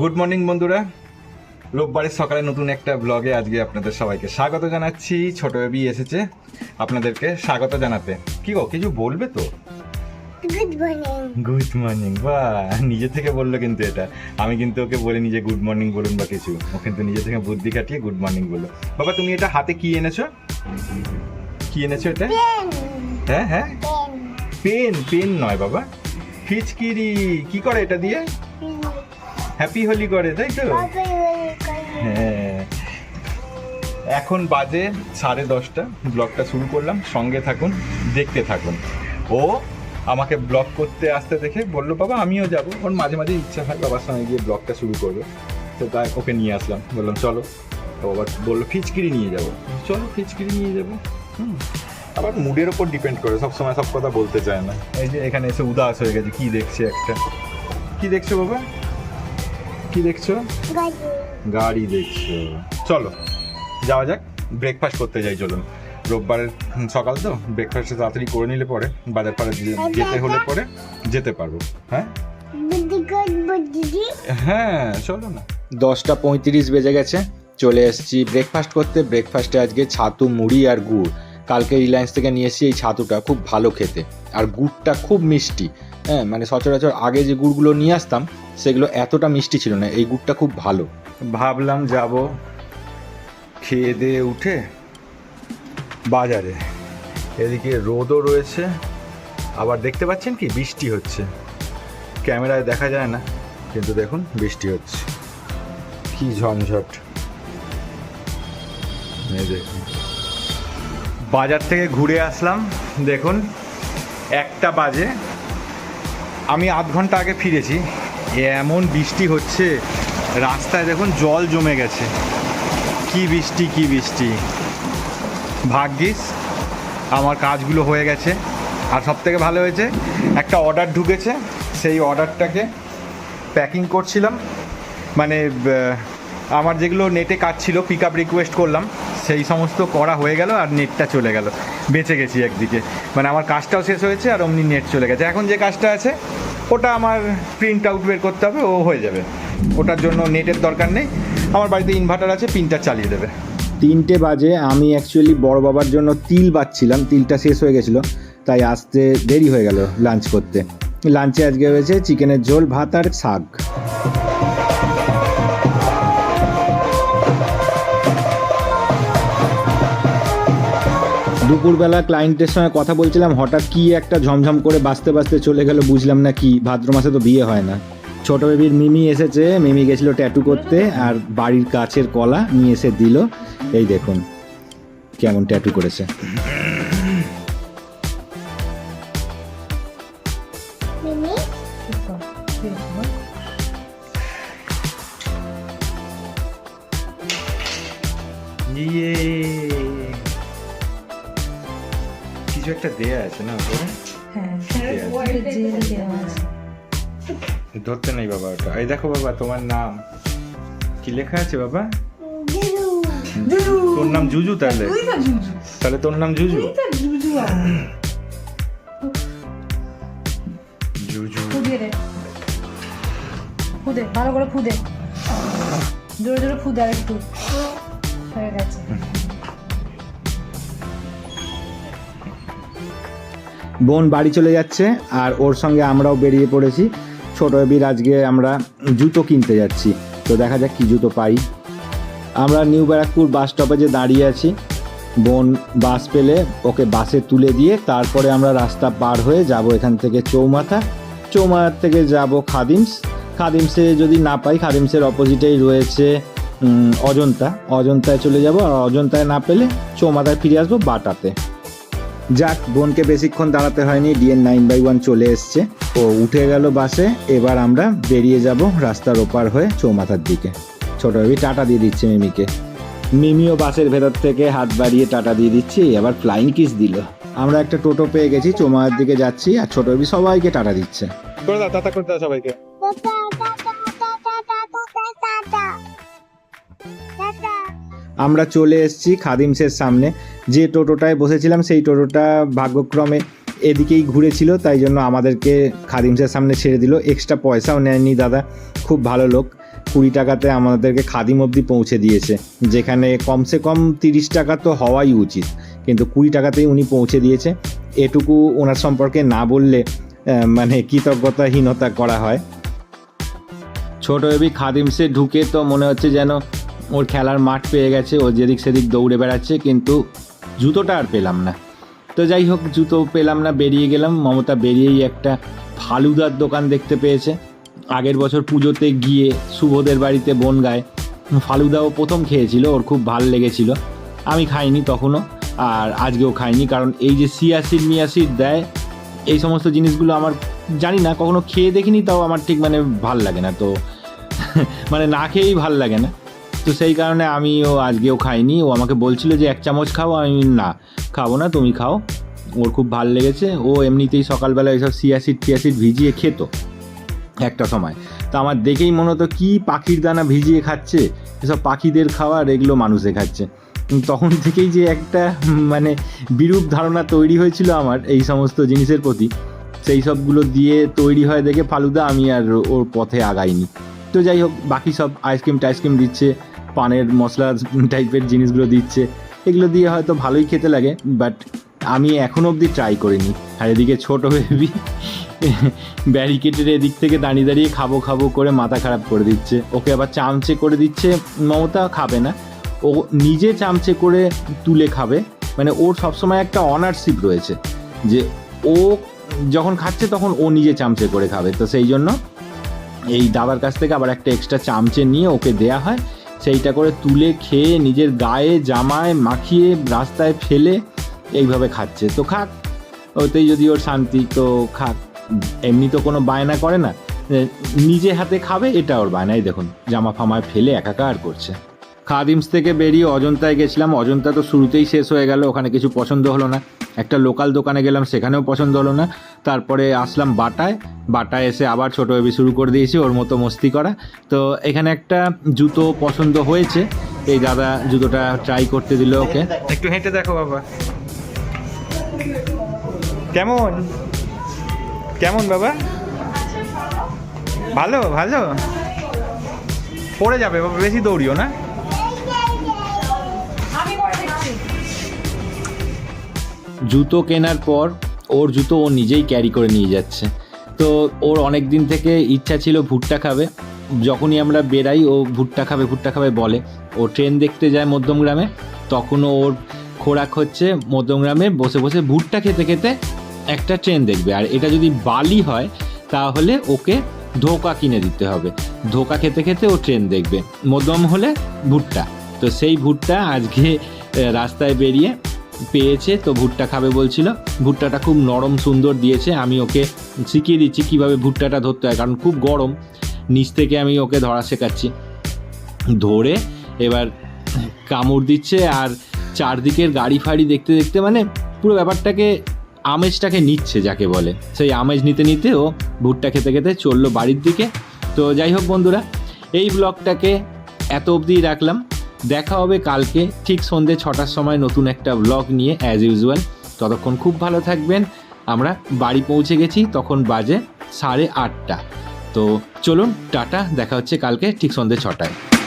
Good morning বন্ধুরা। রোববারের সকালে নতুন একটা ব্লগে আজকে আপনাদের সবাইকে স্বাগত জানাচ্ছি। ছোট বেবি এসেছে আপনাদেরকে স্বাগত জানাতে। কি গো কিছু বলবে তো? গুড মর্নিং গুড মর্নিং বা নিজে থেকে বলল কিন্তু এটা। আমি কিন্তু ওকে বলিনি যে গুড মর্নিং বলুন বা কিছু। ও কিন্তু নিজে থেকে বুদ্ধি কাটিয়ে গুড মর্নিং বলল। বাবা তুমি এটা হাতে কি এনেছো? কি এনেছো এটা? হ্যাঁ হ্যাঁ। পেন পেন নয় বাবা। ফিচকিরি কি করে এটা দিয়ে? হ্যাপি হোলি করে তাই তো? হ্যাঁ। এখন বাজে সাড়ে দশটা ব্লগটা শুরু করলাম সঙ্গে থাকুন দেখতে থাকুন। ও আমাকে ব্লগ করতে আসতে দেখে বলল বাবা আমিও যাব। ওর মাঝে মাঝে ইচ্ছা হয় বাবার সঙ্গে গিয়ে ব্লগটা শুরু করবে। তো তাই ওকে নিয়ে আসলাম। বললাম চলো। তো আবার বলল ফিচকিরি নিয়ে যাব। চলো ফিচকিরি নিয়ে যাব। হুম। আবার মুডের ওপর ডিপেন্ড করে সব সময় সব কথা বলতে চায় না। এই যে এখানে এসে উদাস হয়ে গেছে কি দেখছে একটা? কি দেখছ বাবা? কি দেখছ? গাড়ি। দেখছ। চলো যাওয়া যাক। ব্রেকফাস্ট করতে যাই চলুন। রোববারের সকাল তো ব্রেকফাস্টটা তাড়াতাড়ি করে নিলে পরে বাজার পাড়ে যেতে হলে পরে যেতে পারব। হ্যাঁ? বুদ্ধি গুড বুদ্ধি হ্যাঁ চলো না। দশটা পঁয়ত্রিশ বেজে গেছে চলে এসেছি ব্রেকফাস্ট করতে। ব্রেকফাস্টে আজকে ছাতু মুড়ি আর গুড়। কালকে রিলায়েন্স থেকে নিয়ে এসেছি এই ছাতুটা, খুব ভালো খেতে। আর গুড়টা খুব মিষ্টি। হ্যাঁ মানে সচরাচর আগে যে গুড়গুলো নিয়ে আসতাম, সেগুলো এতটা মিষ্টি ছিল না, এই গুড়টা খুব ভালো। ভাবলাম যাব খেয়ে দিয়ে উঠে বাজারে। এদিকে রোদও রয়েছে, আবার দেখতে পাচ্ছেন কি? বৃষ্টি হচ্ছে। ক্যামেরায় দেখা যায় না, কিন্তু দেখুন বৃষ্টি হচ্ছে। কি ঝঞ্ঝট দেখুন। বাজার থেকে ঘুরে আসলাম। দেখুন, একটা বাজে। আমি আধ ঘণ্টা আগে ফিরেছি। এমন বৃষ্টি হচ্ছে, রাস্তায় দেখুন জল জমে গেছে। কি বৃষ্টি কি বৃষ্টি। ভাগ্যিস, আমার কাজগুলো হয়ে গেছে। আর সব থেকে ভালো হয়েছে, একটা অর্ডার ঢুকেছে। সেই অর্ডারটাকে প্যাকিং করছিলাম। মানে আমার যেগুলো নেটে কাজ ছিল পিক আপ রিকোয়েস্ট করলাম, সেই সমস্ত করা হয়ে গেল আর নেটটা চলে গেল। বেঁচে গেছি একদিকে। মানে আমার কাজটাও শেষ হয়েছে আর অমনি নেট চলে গেছে। এখন যে কাজটা আছে, ওটা আমার প্রিন্ট আউট বের করতে হবে, ও হয়ে যাবে। ওটার জন্য নেটের দরকার নেই। আমার বাড়িতে ইনভার্টার আছে প্রিন্টার চালিয়ে দেবে। তিনটে বাজে, আমি অ্যাকচুয়ালি বড় বাবার জন্য তিল বাচ্ছিলাম, তিলটা শেষ হয়ে গেছিল, তাই আসতে দেরি হয়ে গেল লাঞ্চ করতে। লাঞ্চে আজকে হয়েছে চিকেনের ঝোল, ভাত আর শাক। দুপুরবেলা ক্লায়েন্টের সঙ্গে কথা বলছিলাম হঠাৎ কি একটা ঝমঝম করে বাঁচতে বাঁচতে চলে গেল বুঝলাম না কি ভাদ্র মাসে তো বিয়ে হয় না। ছোট বেবির মিমি এসেছে মিমি গেছিল ট্যাটু করতে আর বাড়ির কাছের কলা নিয়ে এসে দিল। এই দেখুন কেমন ট্যাটু করেছে। মিমি? ইয়ে। কিছু একটা দেয়া আছে না? ওপরে হ্যাঁ আছে। ধরতে নেই বাবা ওটা। এই দেখো বাবা তোমার নাম। কি লেখা আছে বাবা? তোর নাম জুজু তাহলে? তাহলে তোর নাম জুজু? জুজু ফুদে ভালো করে ফুদে জোরে জোরে ফুদে আর একটু। হয়ে গেছে। বোন বাড়ি চলে যাচ্ছে আর ওর সঙ্গে আমরাও বেরিয়ে পড়েছি। ছোট বেবির আজকে আমরা জুতো কিনতে যাচ্ছি। তো দেখা যাক কি জুতো পাই। আমরা নিউ ব্যারাকপুর বাস স্টপে যে দাঁড়িয়ে আছি। বোন বাস পেলে ওকে বাসে তুলে দিয়ে তারপরে আমরা রাস্তা পার হয়ে যাব এখান থেকে চৌমাথা। চৌমাথা থেকে যাব খাদিমস। খাদিমসে যদি না পাই, খাদিমসের অপোজিটেই রয়েছে অজন্তা। অজন্তায় চলে যাব আর অজন্তায় না পেলে চৌমাথায় ফিরে আসব বাটাতে। যাক বোনকে বেশিক্ষণ দাঁড়াতে হয়নি ডিএন নাইন বাই ওয়ান চলে এসছে। ও উঠে গেল বাসে এবার আমরা বেরিয়ে যাব রাস্তার ওপার হয়ে চৌমাথার দিকে। ছোট বেবি টাটা দিয়ে দিচ্ছে মিমিকে। মিমিও বাসের ভেতর থেকে হাত বাড়িয়ে টাটা দিয়ে দিচ্ছি এবার ফ্লাইং কিস দিল। আমরা একটা টোটো পেয়ে গেছি চৌমাথার দিকে যাচ্ছি আর ছোট বেবি সবাইকে টাটা দিচ্ছে। করে দাও টাটা করে দাও সবাইকে। Tata tata tata tata tata tata. আমরা চলে এসেছি খাদিমসের সামনে। যে টোটোটায় বসেছিলাম, সেই টোটোটা ভাগ্যক্রমে এদিকেই ঘুরেছিল, তাই জন্য আমাদেরকে খাদিমসের সামনে ছেড়ে দিল। এক্সট্রা পয়সাও নেয়নি দাদা, খুব ভালো লোক। কুড়ি টাকাতে আমাদেরকে খাদিম অবধি পৌঁছে দিয়েছে, যেখানে কমসে কম তিরিশ টাকা তো হওয়াই উচিত। কিন্তু কুড়ি টাকাতেই উনি পৌঁছে দিয়েছে। এটুকু ওনার সম্পর্কে না বললে মানে কৃতজ্ঞতাহীনতা করা হয়। ছোট এবি খাদিমসে ঢুকে তো মনে হচ্ছে যেন ওর খেলার মাঠ পেয়ে গেছে, ও যেদিক সেদিক দৌড়ে বেড়াচ্ছে, কিন্তু জুতোটা আর পেলাম না। তো যাই হোক, জুতো পেলাম না, বেরিয়ে গেলাম। মমতা বেরিয়েই একটা ফালুদার দোকান দেখতে পেয়েছে। আগের বছর পুজোতে গিয়ে শুভদের বাড়িতে বনগায় ফালুদাও প্রথম খেয়েছিল, ওর খুব ভালো লেগেছিল। আমি খাইনি তখনও, আর আজকেও খাইনি, কারণ এই যে সিয়াসিড মিয়াসিড দেয়, এই সমস্ত জিনিসগুলো আমার জানি না, কখনো খেয়ে দেখিনি, তাও আমার ঠিক মানে ভালো লাগে না, তো মানে না খেয়েই ভালো লাগে না। তো সেই কারণে আমিও আজকেও খাইনি। ও আমাকে বলছিল যে, এক চামচ খাও। আমি না, খাব না, তুমি খাও। ওর খুব ভালো লেগেছে। ও এমনিতেই সকালবেলা এইসব সিয়াসিড টিয়াসিড ভিজিয়ে খেত একটা সময়। তো আমার দেখেই মনে হতো, কী পাখির দানা ভিজিয়ে খাচ্ছে? এসব পাখিদের খাবার এগুলো মানুষে খাচ্ছে। তখন থেকেই যে একটা মানে বিরূপ ধারণা তৈরি হয়েছিল আমার এই সমস্ত জিনিসের প্রতি। সেই সবগুলো দিয়ে তৈরি হয় দেখে ফালুদা, আমি আর ওর পথে আগাইনি। তো যাই হোক, বাকি সব আইসক্রিম টাইসক্রিম দিচ্ছে, পানের মশলা টাইপের জিনিসগুলো দিচ্ছে। এগুলো দিয়ে হয়তো ভালোই খেতে লাগে বাট আমি এখনও অবধি ট্রাই করিনি। আর এদিকে ছোট বেবি ব্যারিকেডের এদিক থেকে দাঁড়িয়ে দাঁড়িয়ে খাব খাব করে মাথা খারাপ করে দিচ্ছে। ওকে আবার চামচে করে দিচ্ছে, মমতা খাবে না। ও নিজে চামচে করে তুলে খাবে। মানে ওর সবসময় একটা অনারশিপ রয়েছে যে ও যখন খাচ্ছে তখন ও নিজে চামচে করে খাবে। তো সেই জন্য এই দাদার কাছ থেকে আবার একটা এক্সট্রা চামচে নিয়ে ওকে দেয়া হয়। সেইটা করে তুলে খেয়ে নিজের গায়ে জামায় মাখিয়ে রাস্তায় ফেলে এইভাবে খাচ্ছে। তো খাক, ওতেই যদি ওর শান্তি, তো খাক। এমনি তো কোনো বায়না করে না। নিজে হাতে খাবে, এটা ওর বায়নাই দেখুন, জামা ফামায় ফেলে একাকার করছে। খাদিমস থেকে বেরিয়ে অজন্তায় গেছিলাম। অজন্তা তো শুরুতেই শেষ হয়ে গেল, ওখানে কিছু পছন্দ হলো না। একটা লোকাল দোকানে গেলাম, সেখানেও পছন্দ হলো না। তারপরে আসলাম বাটায়। বাটায় এসে আবার ছোটো বেবি শুরু করে দিয়েছি, ওর মতো মস্তি করা। তো এখানে একটা জুতো পছন্দ হয়েছে। এই দাদা জুতোটা ট্রাই করতে দিল ওকে। একটু হেঁটে দেখো বাবা। কেমন? কেমন বাবা? ভালো ভালো। পড়ে যাবে বাবা, বেশি দৌড়িও না। জুতো কেনার পর ওর জুতো ও নিজেই ক্যারি করে নিয়ে যাচ্ছে। তো ওর অনেক দিন থেকে ইচ্ছা ছিল ভুট্টা খাবে। যখনই আমরা বেরাই ও ভুট্টা খাবে ভুট্টা খাবে বলে। ও ট্রেন দেখতে যায় মধ্যমগ্রামে। তখনও ওর খোরাক হচ্ছে মধ্যমগ্রামে বসে বসে ভুট্টা খেতে খেতে একটা ট্রেন দেখবে। আর এটা যদি বালি হয়, তাহলে ওকে ধোকা কিনে দিতে হবে। ধোকা খেতে খেতে ও ট্রেন দেখবে। মধ্যম হলে ভুট্টা। তো সেই ভুট্টা আজকে রাস্তায় বেরিয়ে পেয়েছে, তো ভুট্টা খাবে বলছিল। ভুট্টাটা খুব নরম সুন্দর দিয়েছে, আমি ওকে শিখিয়ে দিচ্ছি কীভাবে ভুট্টাটা ধরতে হয়, কারণ খুব গরম। নিচ থেকে আমি ওকে ধরা শেখাচ্ছি। ধরে এবার কামড় দিচ্ছে আর চারদিকের গাড়ি ফাড়ি দেখতে দেখতে মানে পুরো ব্যাপারটাকে আমেজটাকে নিচ্ছে যাকে বলে। সেই আমেজ নিতে নিতে ও ভুট্টা খেতে খেতে চলল বাড়ির দিকে। তো যাই হোক বন্ধুরা, এই ব্লগটাকে এত অবধি রাখলাম। দেখা হবে কালকে, ঠিক সন্ধে ছটার সময় নতুন একটা ব্লগ নিয়ে অ্যাজ ইউজুয়াল ততক্ষণ খুব ভালো থাকবেন। আমরা বাড়ি পৌঁছে গেছি, তখন বাজে সাড়ে আটটা। তো চলুন, টাটা, দেখা হচ্ছে কালকে, ঠিক সন্ধে ছটায়।